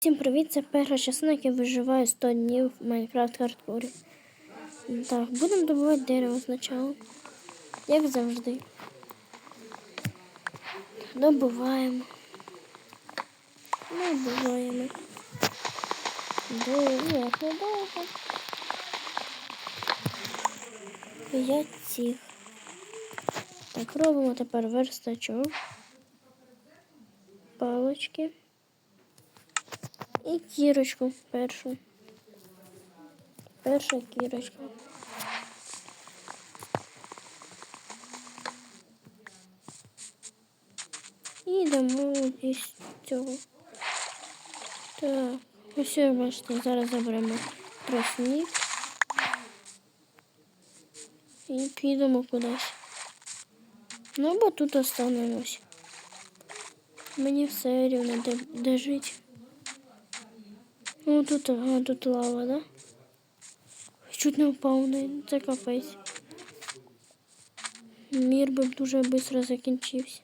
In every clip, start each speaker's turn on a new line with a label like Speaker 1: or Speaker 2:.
Speaker 1: Всім привіт! Це перша частина, яка виживає 100 днів в Майнкрафт хардкорі. Так, будемо добувати дерево спочатку. Як завжди. Добуваємо. Добуваємо. Довго. П'ять цих. Так, робимо тепер верстачок. Палочки. І кірочку першу. Перша кірочка. І дамо із цього. Так, ось бачите, зараз заберемо тросник. І підемо кудись. Ну, бо тут останемось. Мені все рівно де, де жити. Ну тут, а, тут лава, да? Чуть не впав це капець. Мір би дуже швидко закінчився.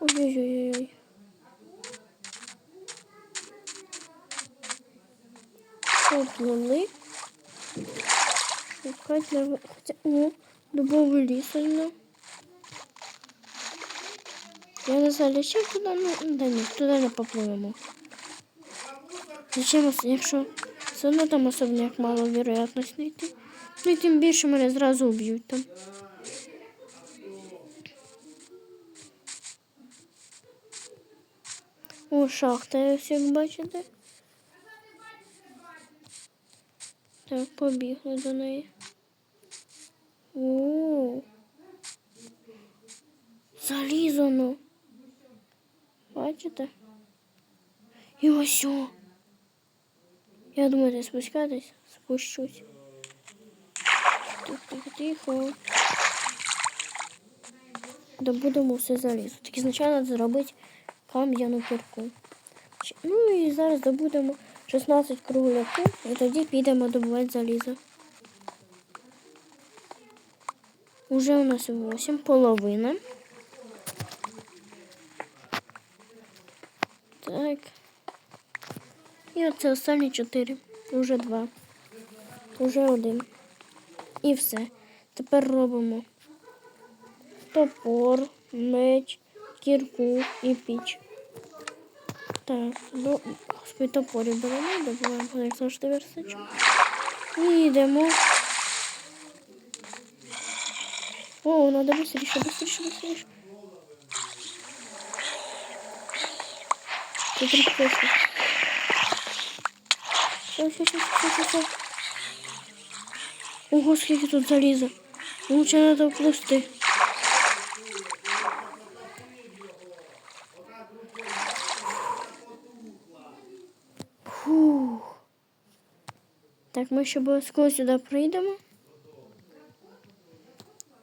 Speaker 1: Ой-ой-ой. Поплили. Шукать на... Хотя... О, дубовий ліс ось. Я не знаю, туди, ну, да ні, туди не попливемо. Зачем, якщо все одно там особняк мало вероятності знайти. Ну і тим більше мене зразу уб'ють там. О, шахта, я всіх бачите. Так, побігли до неї. О, залізо, ну. Бачите? І ось. о. Я думаю, не спускатись, спущусь. Тихо, тихо. Добудемо все залізо. Так треба зробити кам'яну кірку. Ну і зараз добудемо 16 кругляків і тоді підемо добувати залізо. Уже у нас 8, половина. Так. І оце останні 4. Уже 2. Уже один. І все. Тепер робимо топор, меч, кірку і піч. Так, ну, господи, топорів беремо, добуваємо, як завжди версачок. І йдемо. О, надо быстріше, быстріше, быстріше. Все, все, все, все, все, все. Ого, скільки тут заліза. Лучше надо вплисти. Фух. Так, ми ще обов'язково сюди прийдемо.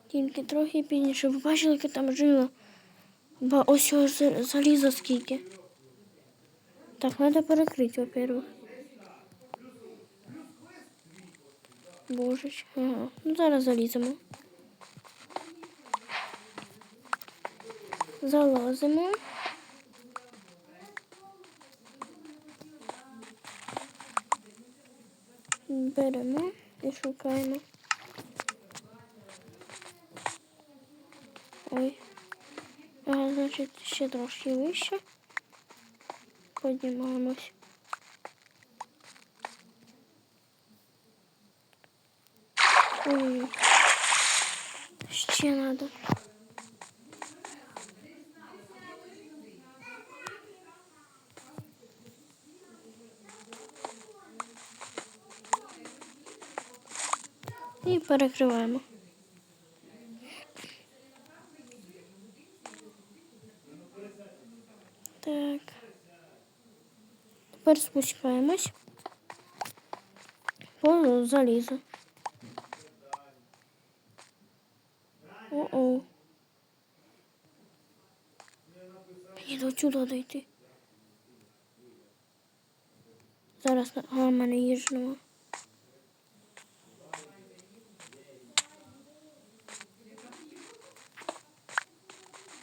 Speaker 1: Тільки трохи пізніше. Ви бачили, яке там жило? Ба, ось ось залізо скільки. Так, треба перекрити, во-первых. Божечки. Ага. Ну зараз заліземо. Залазимо. Беремо і шукаємо. Ой. Ага, значить, ще трошки вище. Піднімаємось. Ой. Ще надо. І перекриваємо. Тепер спускаємось по залізу. О-о. Мені до сюди дойти. Зараз. А, в мене їжі нема.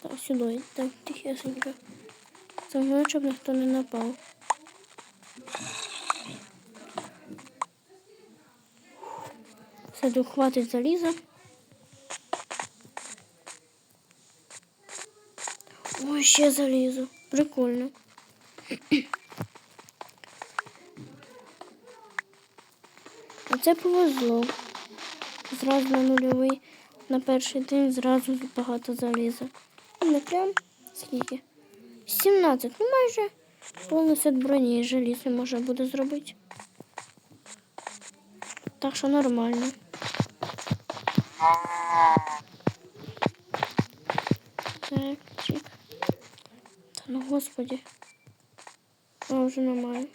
Speaker 1: Так, сюди, так, тихесенько. Це щоб ніхто не напав. Тут хватить заліза. Ой, ще залізо. Прикольно. Оце повезло. Зразу на нульовий, на перший день зразу багато заліза. Ну, Не прям скільки? 17. Ну майже повний сет броні і желізо можна буде зробити. Так що нормально. Так, чик. Та ну господи. А вже немає.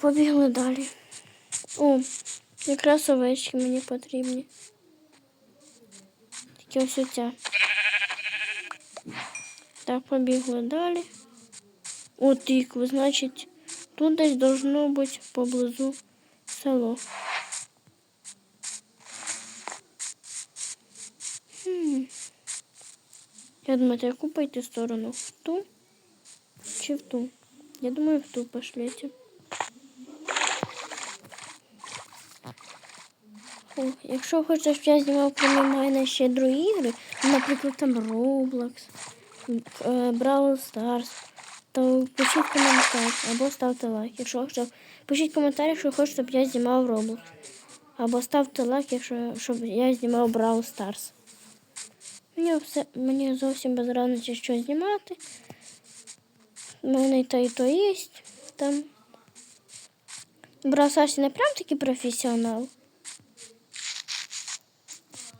Speaker 1: Побігли далі. О, якраз овечки мені потрібні. Тільки ось оця. Так, побігли далі. О, тикви, значить, тут десь должно бути поблизу село. Я думаю, яку пойти сторону? В ту чи в ту? Я думаю, в ту пошлете. О, якщо хочеш, я знімав крім мене ще другі ігри, наприклад, там Roblox, е, Brawl Stars, то пишіть коментар або ставте лайк. Якщо хочете, пишіть коментар, якщо хочете, щоб я знімав Roblox. Або ставте лайк, якщо щоб я знімав Brawl Stars. Мені, все, мені зовсім без разниці, що знімати. У мене і то, і то є. Там. Brawl Stars не прям такий професіонал.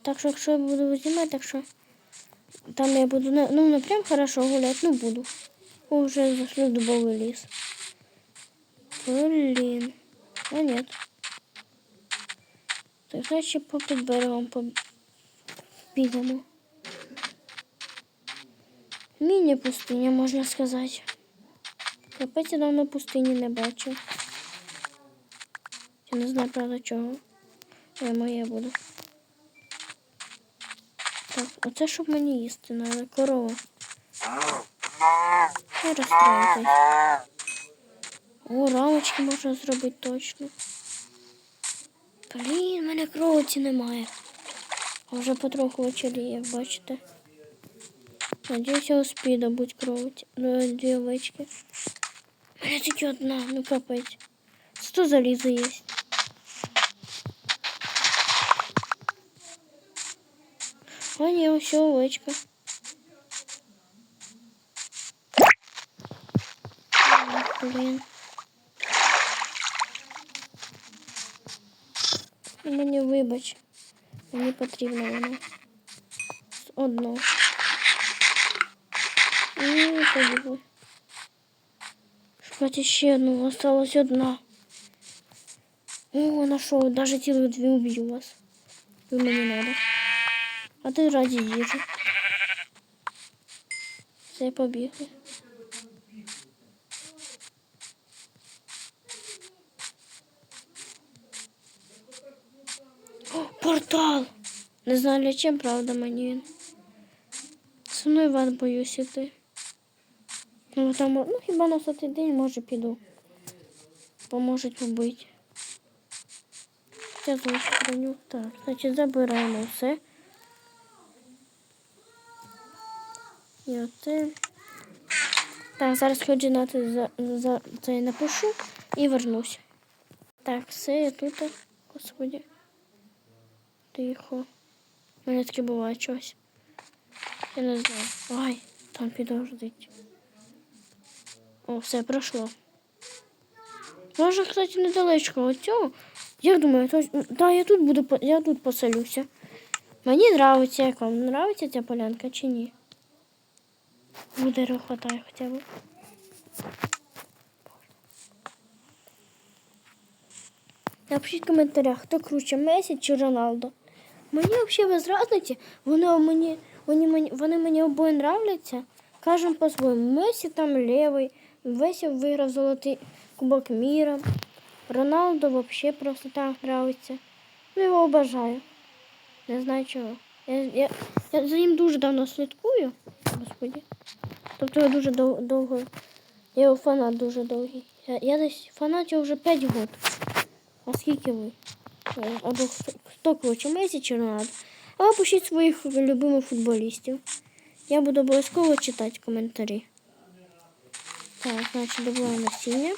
Speaker 1: Так що, якщо я буду знімати, так що там я буду, ну, не прям хорошо гуляти, ну буду. Уже зашли в дубовий ліс. Блін. А нет. Так, значить, по берегом по... підемо. Міні-пустиня, можна сказати. Капець я давно пустині не бачив. Я не знаю, правда, чого. Я моє буду. Так, оце щоб мені їсти надо, корова. Не розстроїтесь. О, рамочки можна зробити точно. Блін, в мене кровоті немає. Вже потроху очоліє, бачите. Надіюсь, я успію добути кровоті. Ну, дві овечки. У мене тільки одна, ну капець. Сто заліза є. А ні, ось овечка. Блін. Мені вибач. Мені потрібно воно. Одно. І побігли. Шукати ще одну, осталась одна. О, нашов, даже цілих дві уб'ю вас. Ви мені надо. А ти раді їжі. Все, побігли. О, портал! Не знаю для чим, правда, мені він. Со мною вас боюсь іти. Ну, там, ну хіба на сотий день, може, піду. Поможуть вбити. Я броню. Так, значить, забираємо все. І оце. Так, зараз координати за, за це напишу і вернусь. Так, все, я тут. Господи. Тихо. У мене таке буває щось. Я не знаю. Ай, там підождить. О, все пройшло. Може, кстати, недалечко от цього. Я думаю, то, да, я тут буду, я тут поселюся. Мені нравиться, як вам нравиться ця полянка чи ні? Дерева хватає хоча б. Напишіть в коментарях, хто круче, Месі чи Роналдо. Мені взагалі без разниці, вони мені, вони мені, вони мені обоє нравляться. Кажемо по-своєму. Месі там лівий, Месі виграв золотий кубок міра. Роналдо взагалі просто так нравиться. Ну, його обожаю. Не знаю чого. Я, я, я за ним дуже давно слідкую. Господі. Тобто я дуже дов, довго. Я його фанат дуже довгий. Я, я десь фанатів вже 5 років. А скільки ви? Або хто, коротше, Месі чи Рональдо. Або пишіть своїх любимих футболістів. Я буду обов'язково читати коментарі. Так, значить, добуваємо насіння.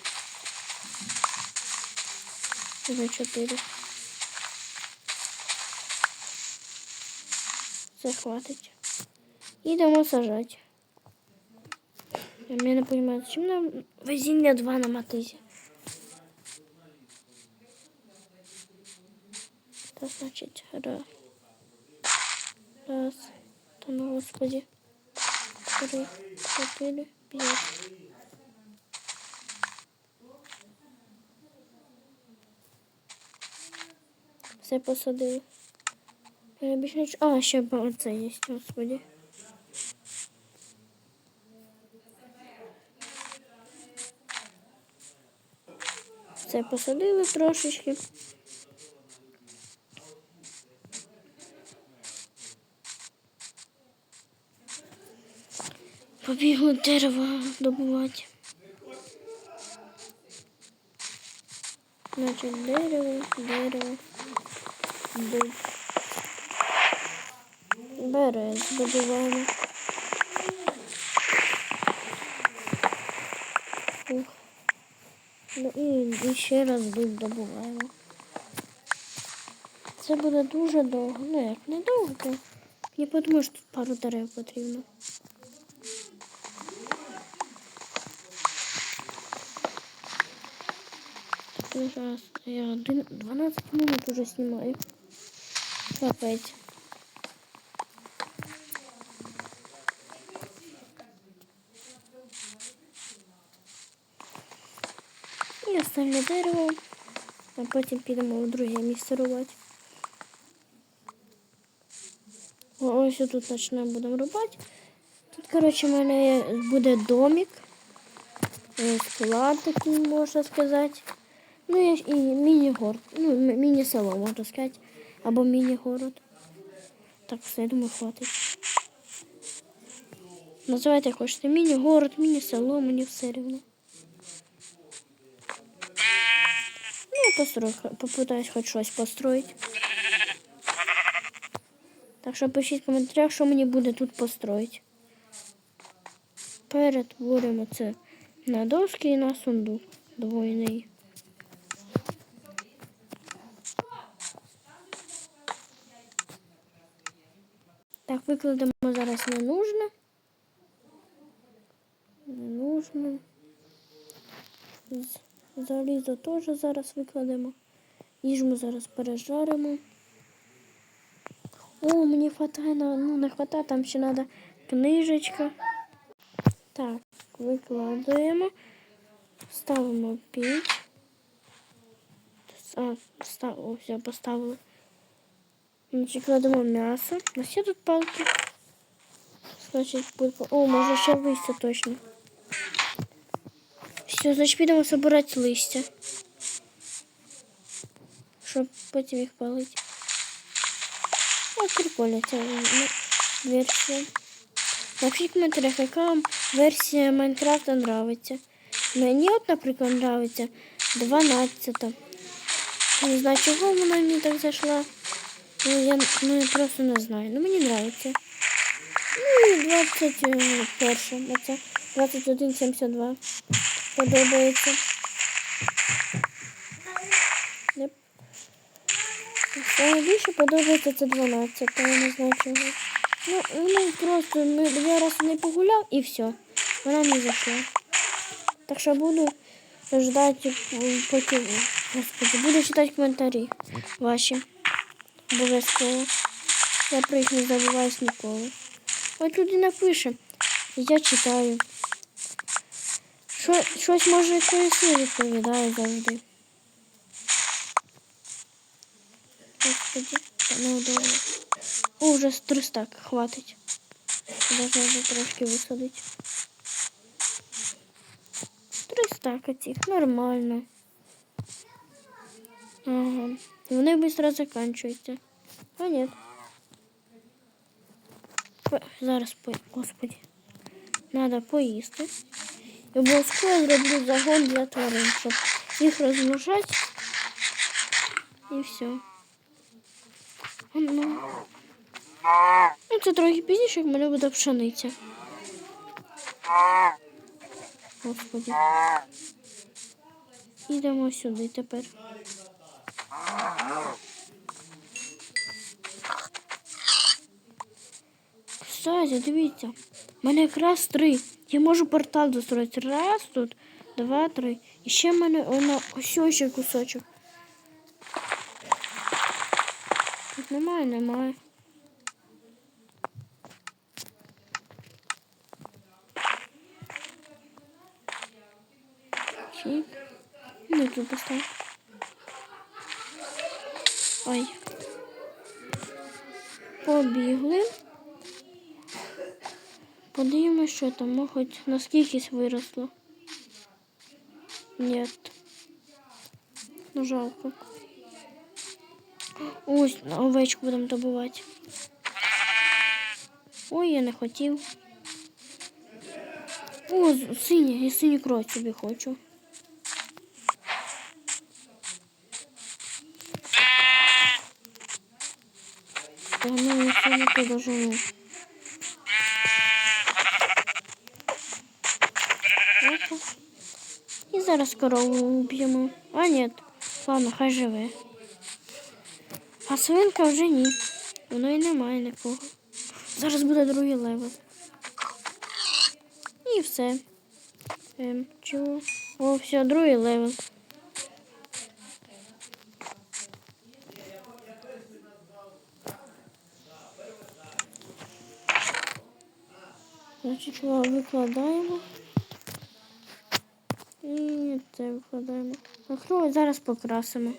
Speaker 1: За 4. Це хватить. Ідемо сажати. Я не розумію, чим нам везіння 2 на мотизі. Та значить, раз. Раз. Та ну господи. Три, чотири, п'ять. Все посадили. Я більше. А, ще б оце є, господи. Все посадили трошечки. Побігли дерево добувати. Значить, дерево, дерево, дуб. Берез добуваємо. Ух. Ну і, і ще раз дуб добуваємо. Це буде дуже довго. Ну як не довго. Я подумаю, що тут пару дерев потрібно. Ну, я один, 12 минут уже знімаю. Капець. І останнє дерево. А потім підемо в друге місце рубати. Ось тут почнемо будемо рубати. Тут, коротше, в мене буде домик. Е, Склад такий, можна сказати. Ну, і міні-город. Ну, міні-село, можна сказати. Або міні-город. Так, все, я думаю, хватить. Називайте хочете. Міні-город, міні-село, мені все рівно. Ну, я построю, попытаюсь хоч щось построїти. Так що пишіть в коментарях, що мені буде тут построїти. Перетворимо це на доски і на сундук двойний. Так, викладемо зараз не нужно. Не нужно. Залізо теж зараз викладемо. Їжу зараз пережаримо. О, мені хватає, ну не хватає, там ще треба книжечка. Так, викладаємо. Ставимо піч. А, став, о, все, поставили. Значить, кладемо м'ясо. У нас тут палки. Значить, буде... О, може ще листя точно. Все, значить підемо збирати листя. Щоб потім їх палити. О, прикольно ця версія. Напишіть в коментарях, яка вам версія Майнкрафта нравиться. Мені от, наприклад, нравиться 12. Не знаю, чого вона мені так зайшла. Ну, я ну, я просто не знаю. Ну, мені нравиться. Ну, і 21. Оце 2172. Подобається. Yep. Найбільше подобається це 12, я не знаю чого. Ну, ну просто ми, я раз не погуляв і все. Вона не зайшла. Так що буду ждати поки. Господи, буду читати коментарі ваші. Обов'язково. Я про їх не забуваюсь ніколи. От людина пише, я читаю. Що, щось може щось не відповідає завжди. Господи, це неудобно. О, вже з 300 хватить. Даже вже трошки висадити. Три стака нормально. Ага. Вони швидко закінчуються. А тепер зараз по господі. Надо поїсти. І обов'язково зроблю загон для тварин, щоб їх розмножати. І все. Ну, ну це трохи пізніше, як мене буде пшениця. Господи. Ідемо сюди тепер. Кстати, дивіться, в мене якраз три. Я можу портал достроїти. Раз тут, два, три. І ще в мене воно ось ще кусочок. Тут немає, немає. Чик. Ну, тут поставь. Ой. Побігли. Подивимось, що там, ну, хоч наскільки виросло. Нет. Ну, жалко. Ось, овечку будемо добувати. Ой, я не хотів. О, синє, я синю кров собі хочу. Та ну, це не подожину. Опа. І зараз корову уб'ємо. А ні, ладно, хай живе. А свинка вже ні. Воно і немає нікого. Зараз буде другий левел. І все. Ем, чого? О, все, другий левел. Значить, його викладаємо. І це викладаємо. Так, ну, зараз покрасимо.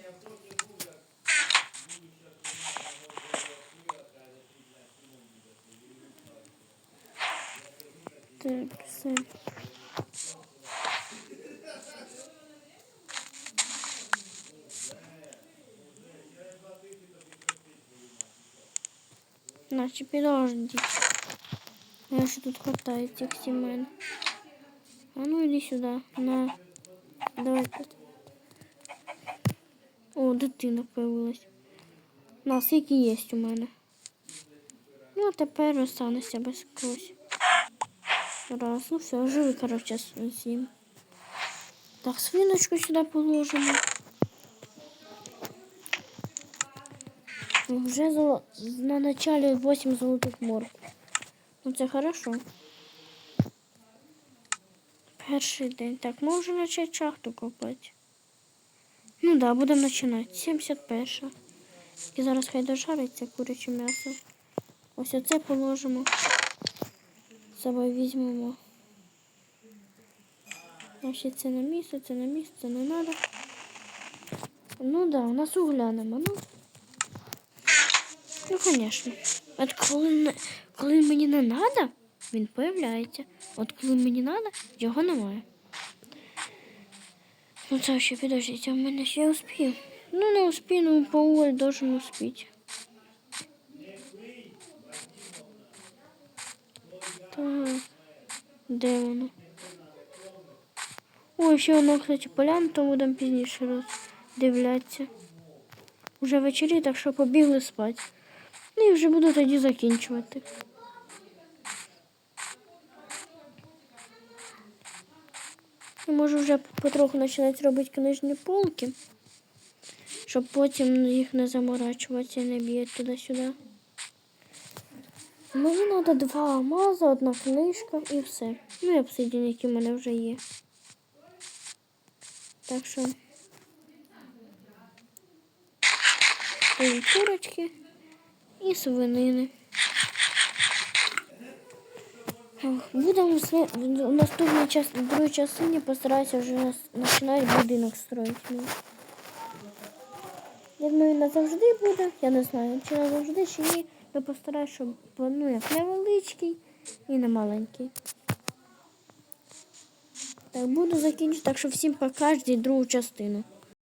Speaker 1: Так, все. Значить, підождіть. Я ще тут хватає цих сімен. А ну іди сюди. На. Давай. тут. О, дитина появилась. На, скільки є у мене. Ну, а тепер останешся без когось. Раз, ну все, живи, короче, сім. Так, свиночку сюди положимо. Вже на начале 8 золотих морг. Ну це хорошо. Перший день. Так, ми почати шахту копати. Ну да, будемо починати. 71. І зараз хай дожариться куряче м'ясо. Ось оце положимо. З собою візьмемо. Значить, це на місце, це на місце, це не треба. Ну да, у нас угля нема. Ну, ну звісно. От коли, коли мені не треба, він появляється. От коли мені треба, його немає. Ну це ще підождіть, а в мене ще успію. Ну не успію, ну по уволі должен успіти. Так, де воно? Ой, ще воно, кстати, поляну, то будемо пізніше роздивлятися. Уже вечері, так що побігли спати. Ну і вже буду тоді закінчувати. І можу вже потроху починати робити книжні полки, щоб потім їх не заморачувати і не б'є туди-сюди. Мені треба два алмази, одна книжка і все. Ну і обсидіан, які в мене вже є. Так що курочки і свинини. Будемо в наступній час, в другій частині постараюся вже починати будинок строїти. Я думаю, назавжди буде. Я не знаю, чи назавжди, чи ні. Я постараюся, щоб ну, як невеличкий і не маленький. Так, буду закінчити, так що всім покажіть другу частину.